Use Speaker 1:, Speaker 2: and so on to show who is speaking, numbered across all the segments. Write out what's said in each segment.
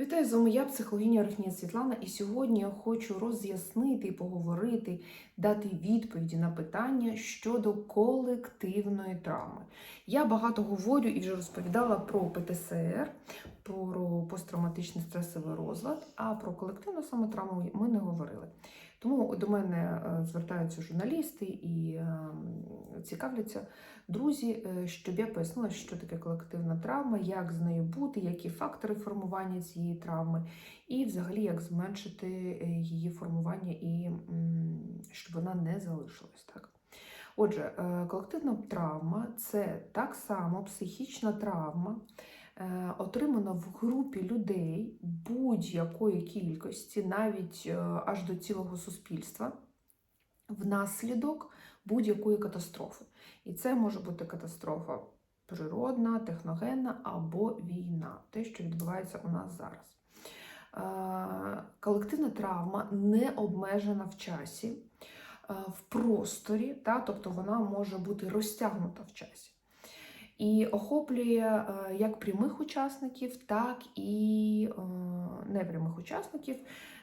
Speaker 1: Вітаю з вами я, психологиня Рахнія Світлана, і сьогодні я хочу роз'яснити поговорити, дати відповіді на питання щодо колективної травми. Я багато говорю і вже розповідала про ПТСР, про посттравматичний стресовий розлад, а про колективну саме травму ми не говорили. Тому до мене е, звертаються журналісти і е, цікавляться друзі, е, щоб я пояснила, що таке колективна травма, як з нею бути, які фактори формування цієї травми, і взагалі як зменшити її формування і щоб вона не залишилась. Так? Отже, колективна травма це так само психічна травма, отримана в групі людей будь-якої кількості, навіть е, аж до цілого суспільства, внаслідок будь-якої катастрофи. І це може бути катастрофа природна, техногенна або війна, те, що відбувається у нас зараз. Е, Колективна травма не обмежена в часі, е, в просторі, та, тобто вона може бути розтягнута в часі. І охоплює е, як прямих учасників, так і е, непрямих учасників,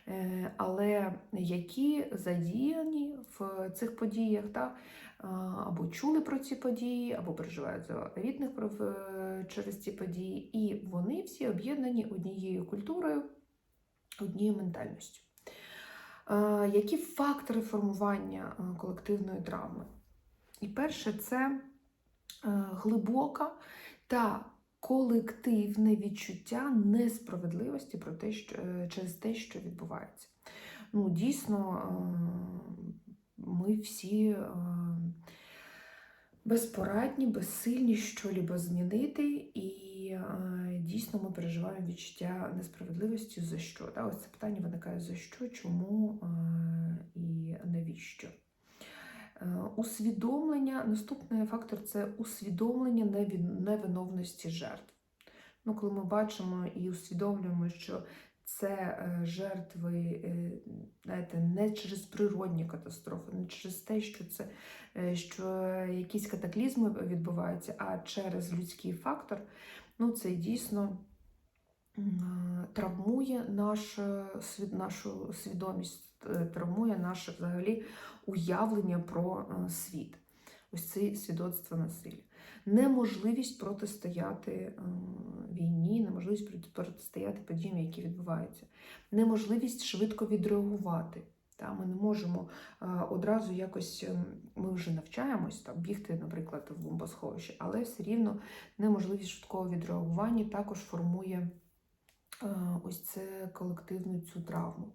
Speaker 1: е, але які задіяні в цих подіях, та, е, або чули про ці події, або переживають за рідних через ці події. І вони всі об'єднані однією культурою, однією ментальністю. Які фактори формування колективної травми? І перше, це глибока та колективне відчуття несправедливості про те, що, е, через те, що відбувається. Ну, дійсно, е, ми всі е, безпорадні, безсильні що-либо змінити, і е, дійсно ми переживаємо відчуття несправедливості за що. Ось це питання виникає за що, чому е, і навіщо. Е, Усвідомлення, наступний фактор це усвідомлення невиновності жертв. Ну, коли ми бачимо і усвідомлюємо, що це е, жертви е, знаєте, не через природні катастрофи, не через те, що це що якісь катаклізми відбуваються, а через людський фактор, ну це дійсно травмує наш, нашу свідомість, травмує наше взагалі уявлення про е, світ. Ось це свідоцтво насилля. Неможливість протистояти е, війні, неможливість протистояти подіям, які відбуваються, неможливість швидко відреагувати. Та, ми не можемо е, одразу якось, ем, ми вже навчаємось там, бігти, наприклад, в бомбосховище, але все рівно неможливість швидкого відреагування також формує е, ось це колективну цю травму.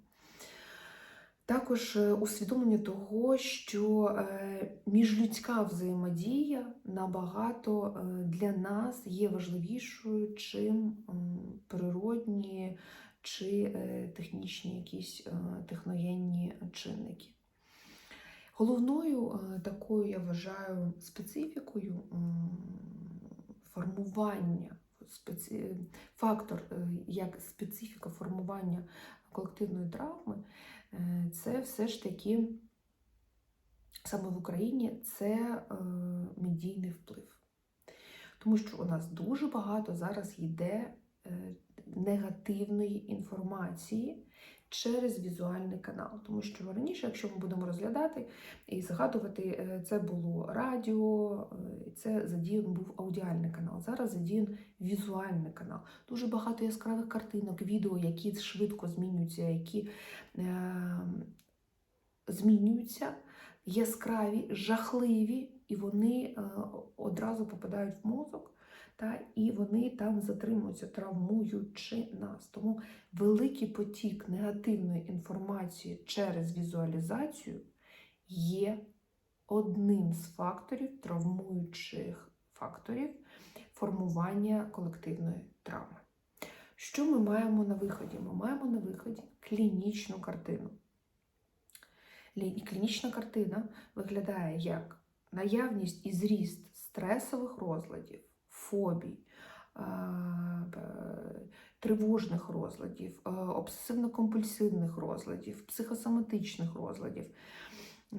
Speaker 1: Також е, усвідомлення того, що е, міжлюдська взаємодія набагато е, для нас є важливішою, чим природні чи технічні якісь техногенні чинники. Головною такою, я вважаю, специфікою формування, фактор як специфіка формування колективної травми, це все ж таки саме в Україні це е, медійний вплив. Тому що у нас дуже багато зараз йде е, негативної інформації через візуальний канал. Тому що раніше, якщо ми будемо розглядати і згадувати, е, це було радіо, е, це задіян був аудіальний канал. Зараз задіян візуальний канал. Дуже багато яскравих картинок, відео, які швидко змінюються, які е, змінюються, яскраві, жахливі, і вони е, одразу попадають в мозок. Та, і вони там затримуються, травмуючи нас. Тому великий потік негативної інформації через візуалізацію є одним з факторів, травмуючих факторів формування колективної травми. Що ми маємо на виході? Ми маємо на виході клінічну картину. Лі- Клінічна картина виглядає як наявність і зріст стресових розладів, фобій, е, тривожних розладів, е, обсесивно-компульсивних розладів, психосоматичних розладів. Е,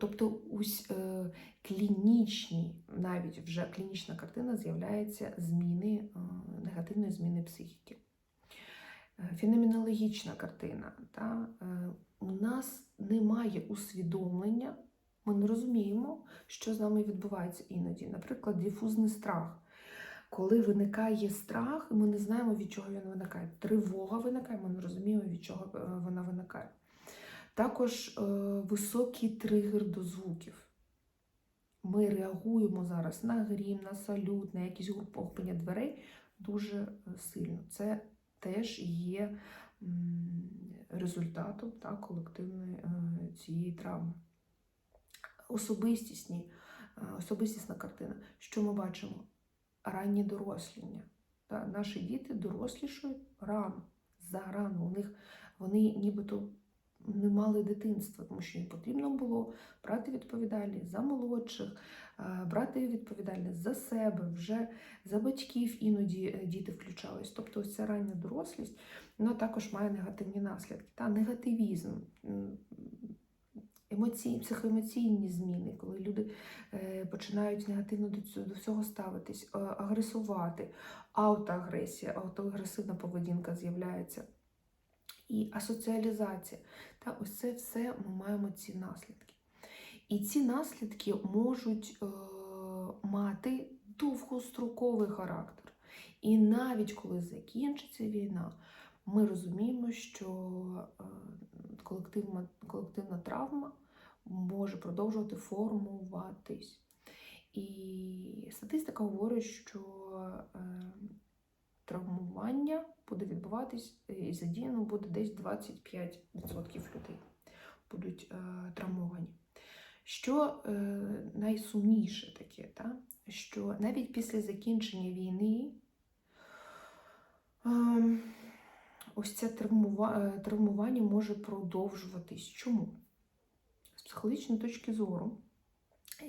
Speaker 1: Тобто ось клінічні, навіть вже клінічна картина з'являється зміни, негативної зміни психіки. феноменологічна картина. Та? У нас немає усвідомлення, ми не розуміємо, що з нами відбувається іноді. Наприклад, дифузний страх. Коли виникає страх, ми не знаємо, від чого він виникає. Тривога виникає, ми не розуміємо, від чого е, вона виникає. Також е, високий тригер до звуків. Ми реагуємо зараз на грім, на салют, на якісь гурпохпення дверей дуже е, сильно. Це теж є результатом та, колективної е, цієї травми. Особистісні, е, особистісна картина. Що ми бачимо? Раннє доросління. Та, наші діти дорослішають рано, зарано. У них вони нібито не мали дитинства, тому що їм потрібно було брати відповідальність за молодших, е, брати відповідальність за себе, вже за батьків іноді е, діти включались. Тобто ця рання дорослість вона також має негативні наслідки. Та негативізм, емоційні, психоемоційні зміни, коли люди е, починають негативно до цього до всього ставитись, е, агресувати, аутоагресія, аутоагресивна поведінка з'являється. І асоціалізація. Та ось це все ми маємо ці наслідки. І ці наслідки можуть е, мати довгостроковий характер. І навіть коли закінчиться війна, ми розуміємо, що е, колективна, колективна травма може продовжувати формуватись. І статистика говорить, що е, травмування буде відбуватись е, і задіяно буде десь 25% людей будуть е, травмовані. Що е, найсумніше таке, та? що навіть після закінчення війни е, ось це е, травмування може продовжуватись. Чому? З психологічної точки зору е,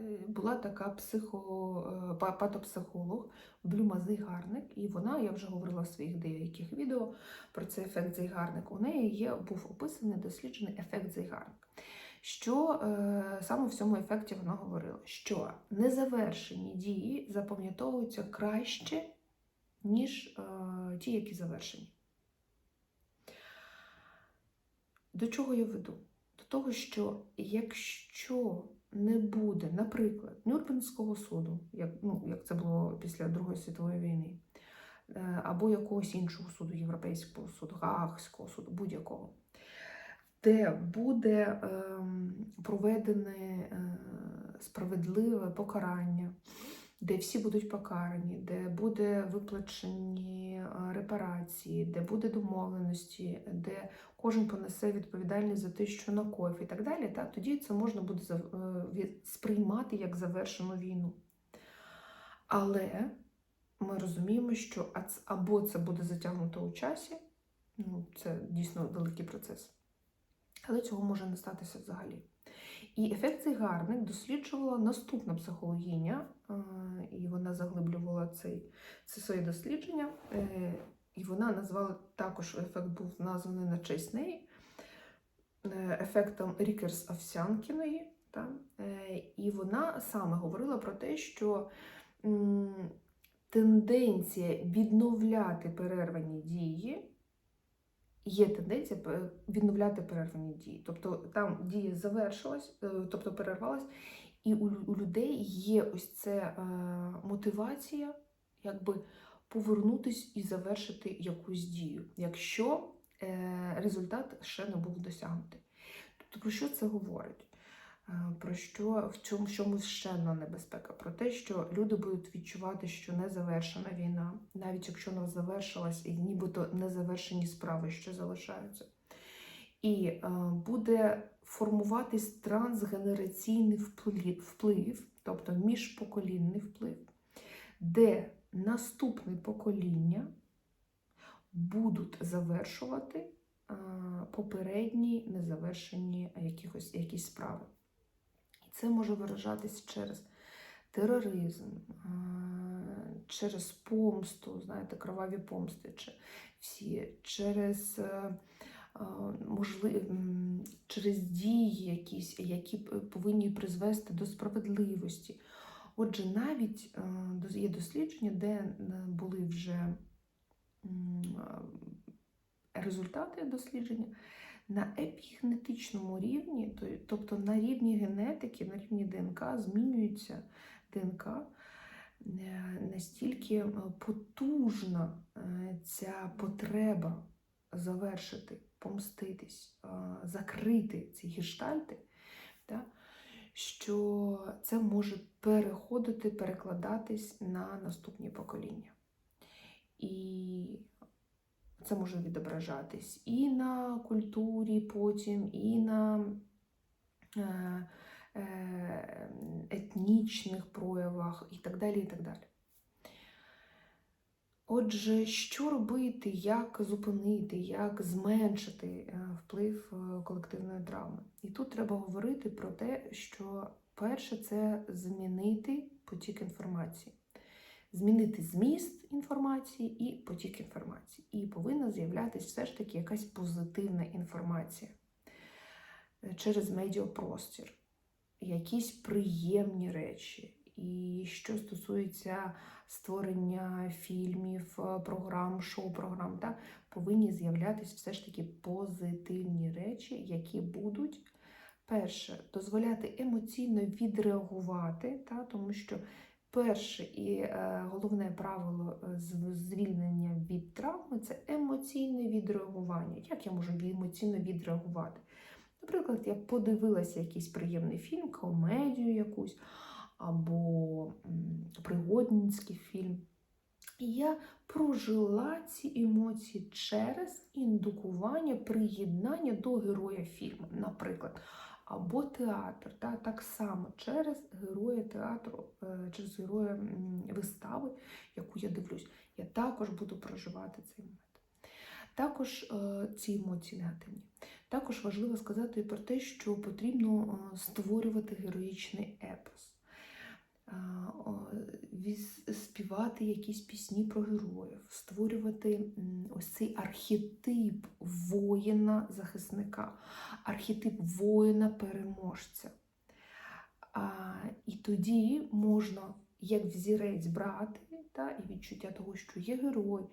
Speaker 1: е, була така психо, патопсихолог Блюма Зейгарник, і вона, я вже говорила в своїх деяких відео про цей ефект Зейгарник. У неї є, був описаний досліджений ефект Зейгарник. Що е, саме в цьому ефекті вона говорила? Що незавершені дії запам'ятовуються краще, ніж е, ті, які завершені. До чого я веду? До того, що якщо не буде, наприклад, Нюрнберзького суду, як, ну, як це було після Другої світової війни, е, або якогось іншого суду, Європейського суду, Гаагського суду, будь-якого, де буде ем, проведене е, справедливе покарання, де всі будуть покарані, де буде виплачені е, репарації, де буде домовленості, де кожен понесе відповідальність за те, що накоїв і так далі, та, тоді це можна буде е, сприймати як завершену війну. Але ми розуміємо, що або це буде затягнуто у часі, ну, це дійсно великий процес, але цього може не статися взагалі. І ефект Зейгарник досліджувала наступна психологиня, і вона заглиблювала цей, це своє дослідження. е, І вона назвала також ефект був названий на честь неї е, ефектом Рікерс Овсянкіної. Е, І вона саме говорила про те, що тенденція відновляти перервані дії. Є тенденція відновляти перервані дії. Тобто там дія завершилась, е, тобто перервалась, і у, людей є ось це е, мотивація, якби повернутись і завершити якусь дію, якщо е, результат ще не був досягнутий. Тобто про що це говорить? Е, Про що в чому, в чому ще одна небезпека? Про те, що люди будуть відчувати, що не завершена війна, навіть якщо вона завершилась, і нібито незавершені справи ще залишаються. І буде формуватись трансгенераційний вплив, тобто міжпоколінний вплив, де наступне покоління будуть завершувати е, попередні незавершені якихось, якісь справи. І це може виражатися через тероризм, е, через помсту, знаєте, кроваві помсти, чи всі, через, е, е, можли- м, через дії якісь, які повинні призвести до справедливості. Отже, навіть е, є дослідження, де е, були вже результати дослідження на епігенетичному рівні, тобто на рівні генетики, на рівні ДНК змінюється ДНК е, настільки потужна ця потреба завершити, помститись, закрити ці гештальти, та, що це може переходити, перекладатись на наступні покоління. І це може відображатись і на культурі потім, і на е, е, етнічних проявах, і так далі. і так далі. Отже, що робити, як зупинити, як зменшити е, вплив е, колективної травми? І тут треба говорити про те, що перше це змінити потік інформації, змінити зміст інформації і потік інформації. І повинна з'являтися все ж таки якась позитивна інформація е, через медіапростір, якісь приємні речі. І що стосується створення фільмів, е, програм, шоу-програм, та, повинні з'являтися все ж таки позитивні речі, які будуть, перше, дозволяти емоційно відреагувати, та, тому що перше і е, головне правило е, звільнення від травми це емоційне відреагування. Як я можу емоційно відреагувати? Наприклад, я подивилася якийсь приємний фільм, комедію якусь або пригодницький фільм. І я прожила ці емоції через індукування, приєднання до героя фільму, наприклад. Або театр, та, так само через героя театру, е, через героя вистави, яку я дивлюсь, я також буду проживати цей момент. Також е, ці емоції негативні. Також важливо сказати про те, що потрібно е, створювати героїчний епос, співати якісь пісні про героїв, створювати ось цей архетип воїна-захисника, архетип воїна-переможця. І тоді можна як взірець брати та, і відчуття того, що є герой,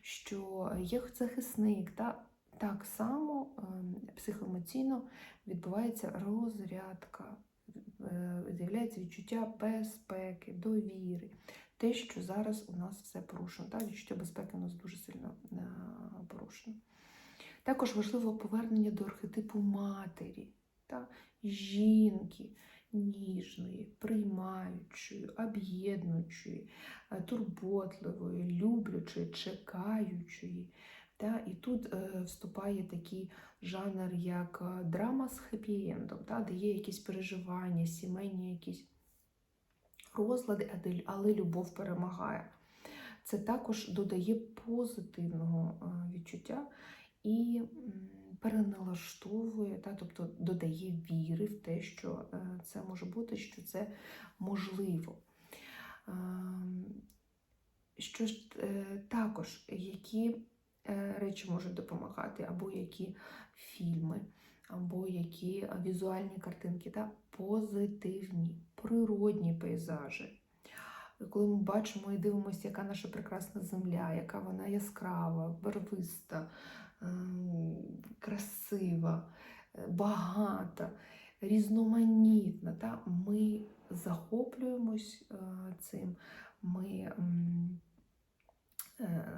Speaker 1: що є захисник, та, так само ем, психоемоційно відбувається розрядка, з'являється відчуття безпеки, довіри. Те, що зараз у нас все порушено. Та, відчуття безпеки у нас дуже сильно е, порушено. Також важливо повернення до архетипу матері, та, жінки, ніжної, приймаючої, об'єднуючої, е, турботливої, люблячої, чекаючої. Та, і тут е, вступає такий жанр, як е, драма з хеппі-ендом, та, де є якісь переживання, сімейні якісь розлади, але любов перемагає. Це також додає позитивного е, відчуття і переналаштовує, та, тобто додає віри в те, що е, це може бути, що це можливо. Ем, Що ж також, які речі можуть допомагати, або які фільми, або які візуальні картинки, та позитивні, природні пейзажі. Коли ми бачимо і дивимося, яка наша прекрасна земля, яка вона яскрава, барвиста, ем, красива, е, багата, різноманітна, та ми захоплюємось е, цим, ми е,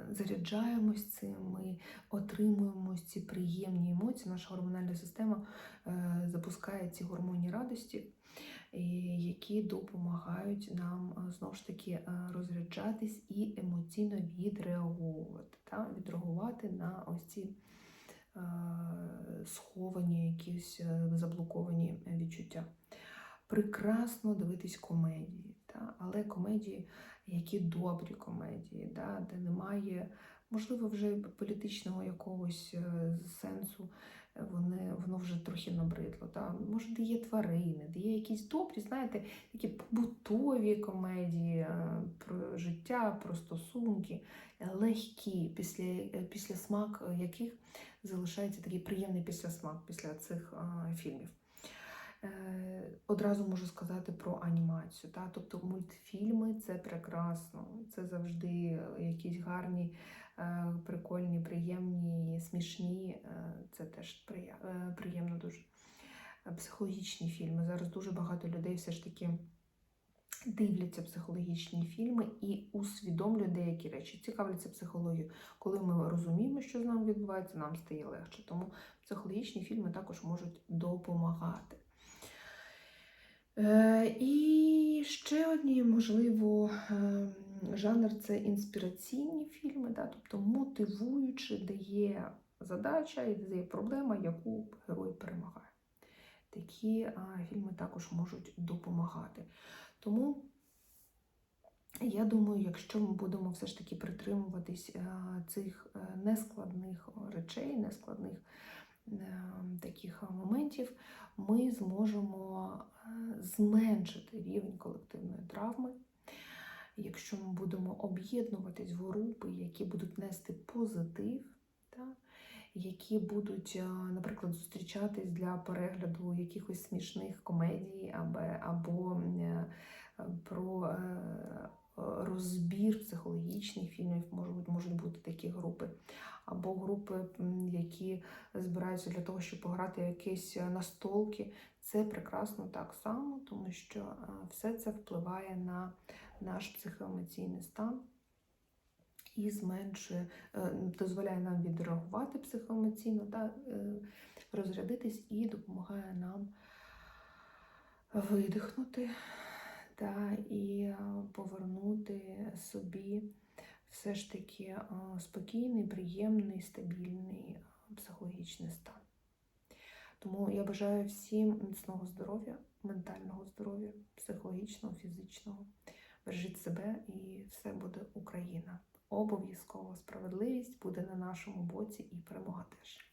Speaker 1: заряджаємось цим, ми отримуємо ці приємні емоції. Наша гормональна система е, запускає ці гормони радості, які допомагають нам е, знову ж таки е, розряджатись і емоційно відреагувати, та? відреагувати на ось ці е, сховані, якісь е, заблоковані відчуття. Прекрасно дивитись комедії? Але комедії, які добрі комедії, да? де немає, можливо, вже політичного якогось е, сенсу, е, вони, воно вже трохи набридло. Та? Може, де є тварини, де є якісь добрі, знаєте, такі побутові комедії е, про життя, про стосунки, легкі, після, після смак яких залишається такий приємний післясмак після цих е, фільмів. Е, Одразу можу сказати про анімацію. Та? Тобто мультфільми це прекрасно, це завжди якісь гарні, е, прикольні, приємні, смішні, е, це теж приємно дуже. Психологічні фільми. Зараз дуже багато людей все ж таки дивляться психологічні фільми і усвідомлюють деякі речі, цікавляться психологією. Коли ми розуміємо, що з нами відбувається, нам стає легше. Тому психологічні фільми також можуть допомагати. Е, І ще одні, можливо, ем, жанр це інспіраційні фільми, да, тобто мотивуючи, де є задача і де є проблема, яку герой перемагає. Такі а, фільми також можуть допомагати. Тому я думаю, якщо ми будемо все ж таки притримуватись е, цих е, нескладних речей, нескладних таких моментів, ми зможемо е, зменшити рівень колективної травми. Якщо ми будемо об'єднуватись в групи, які будуть нести позитив, та, які будуть, е, наприклад, зустрічатись для перегляду якихось смішних комедій або, або е, про е, розбір психологічних фільмів, можуть, можуть бути такі групи, або групи, які збираються для того, щоб пограти якісь е, настолки. Це прекрасно так само, тому що е, все це впливає на наш психоемоційний стан і зменшує, е, дозволяє нам відреагувати психоемоційно, та, е, розрядитись і допомагає нам видихнути та, і е, повернути собі все ж таки е, спокійний, приємний, стабільний е, психологічний стан. Тому я бажаю всім міцного здоров'я, ментального здоров'я, психологічного, фізичного. Бережіть себе і все буде Україна. Обов'язково справедливість буде на нашому боці і перемога теж.